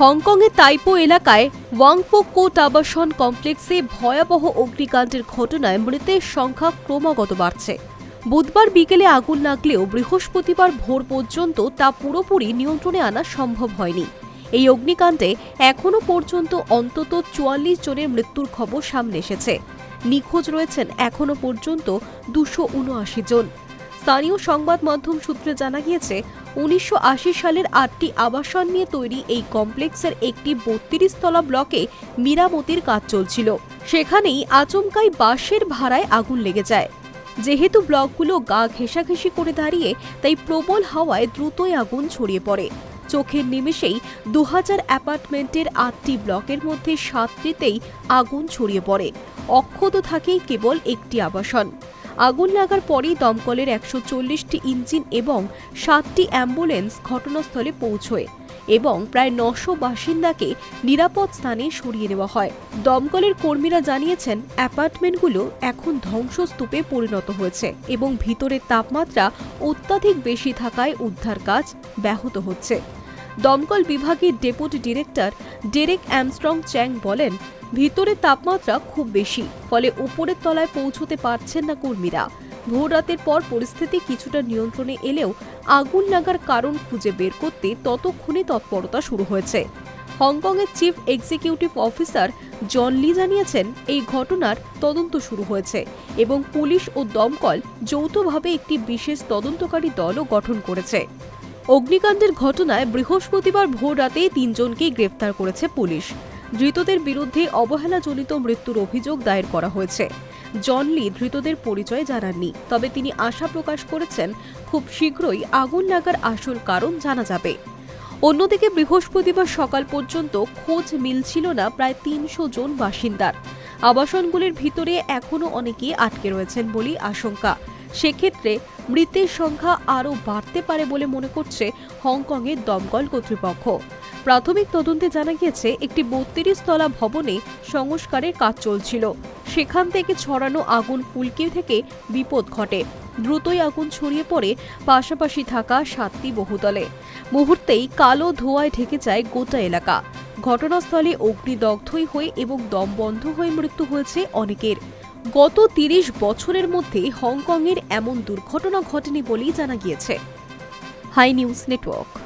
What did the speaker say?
হংকংয়ের তাইপো এলাকায় ওয়াংফো কোট আবাসন কমপ্লেক্সে ভয়াবহ অগ্নিকাণ্ডের ঘটনায় মৃতের সংখ্যা ক্রমাগত বাড়ছে। বুধবার বিকেলে আগুন লাগলেও বৃহস্পতিবার ভোর পর্যন্ত তা পুরোপুরি নিয়ন্ত্রণে আনা সম্ভব হয়নি। এই অগ্নিকাণ্ডে এখনও পর্যন্ত অন্তত চুয়াল্লিশ জনের মৃত্যুর খবর সামনে এসেছে। নিখোঁজ রয়েছেন এখনও পর্যন্ত দুশো উনআশি জন। স্থানীয় সংবাদ মাধ্যম সূত্রে জানা গিয়েছে উনিশশো আশি সালের আটটি আবাসন নিয়ে তৈরি এই কমপ্লেক্সের একটি বত্রিশ তলা ব্লকে মেরামতির কাজ চলছিল। সেখানেই আচমকাই বাঁশের ভাড়ায় আগুন লেগে যায়। যেহেতু ব্লকগুলো গা ঘেঁষাঘেঁষি করে দাঁড়িয়ে, তাই প্রবল হাওয়ায় দ্রুতই আগুন ছড়িয়ে পড়ে। চোখের নিমেষেই দু হাজার অ্যাপার্টমেন্টের আটটি ব্লকের মধ্যে সাতটিতেই আগুন ছড়িয়ে পড়ে। অক্ষত থাকে কেবল একটি আবাসন। আগুন লাগার পরেই দমকলের একশো চল্লিশটি ইঞ্জিন এবং সাতটি অ্যাম্বুলেন্স ঘটনাস্থলে পৌঁছয় এবং প্রায় নশো বাসিন্দাকে নিরাপদ স্থানে সরিয়ে নেওয়া হয়। দমকলের কর্মীরা জানিয়েছেন, অ্যাপার্টমেন্টগুলো এখন ধ্বংসস্তূপে পরিণত হয়েছে এবং ভিতরের তাপমাত্রা অত্যাধিক বেশি থাকায় উদ্ধার কাজ ব্যাহত হচ্ছে। দমকল বিভাগের deputy director Derek Armstrong Chang বলেন ভিতরের তাপমাত্রা খুব বেশি, ফলে উপরের তলায় পৌঁছতে পারছেন না কর্মীরা। ভোর রাতের পর পরিস্থিতি কিছুটা নিয়ন্ত্রণে এলেও আগুন লাগার কারণ খুঁজে বের করতে ততক্ষণে তৎপরতা শুরু হয়েছে। হংকংয়ের chief executive officer John Lee জানিয়েছেন, এই ঘটনার তদন্ত শুরু হয়েছে এবং পুলিশ ও দমকল যৌথভাবে একটি বিশেষ তদন্তকারী দলও গঠন করেছে। অগ্নিকাণ্ডের ঘটনায় বৃহস্পতিবার ভোর রাতে তিনজনকে গ্রেফতার করেছে পুলিশ। ধৃতদের বিরুদ্ধে অবহেলাজনিত মৃত্যুর অভিযোগ দায়ের করা হয়েছে। জন লি ধৃতদের পরিচয় জানাননি, তবে তিনি আশা প্রকাশ করেছেন, খুব শীঘ্রই আগুন লাগার আসল কারণ জানা যাবে। অন্যদিকে বৃহস্পতিবার সকাল পর্যন্ত খোঁজ মিলছিল না প্রায় তিনশো জন বাসিন্দার। আবাসনগুলির ভিতরে এখনও অনেকে আটকে রয়েছেন বলেই আশঙ্কা। সেক্ষেত্রে মৃতের সংখ্যা আরও বাড়তে পারে বলে মনে করছে হংকংয়ের দমকল কর্তৃপক্ষ। প্রাথমিক তদন্তে জানা গিয়েছে, একটি বত্রিশ তলা ভবনে সংস্কারের কাজ চলছিল। সেখান থেকে ছড়ানো আগুন ফুলকি থেকে বিপদ ঘটে। দ্রুতই আগুন ছড়িয়ে পড়ে, পাশাপাশি থাকা সাতটি বহুতলে। মুহূর্তেই কালো ধোঁয়ায় ঢেকে যায় গোটা এলাকা। ঘটনাস্থলে অগ্নিদগ্ধই হয়ে এবং দম বন্ধ হয়ে মৃত্যু হয়েছে অনেকের। গত তিরিশ বছরের মধ্যে হংকংয়ের এমন দুর্ঘটনা ঘটেনি বলেই জানা গিয়েছে। Hi news network.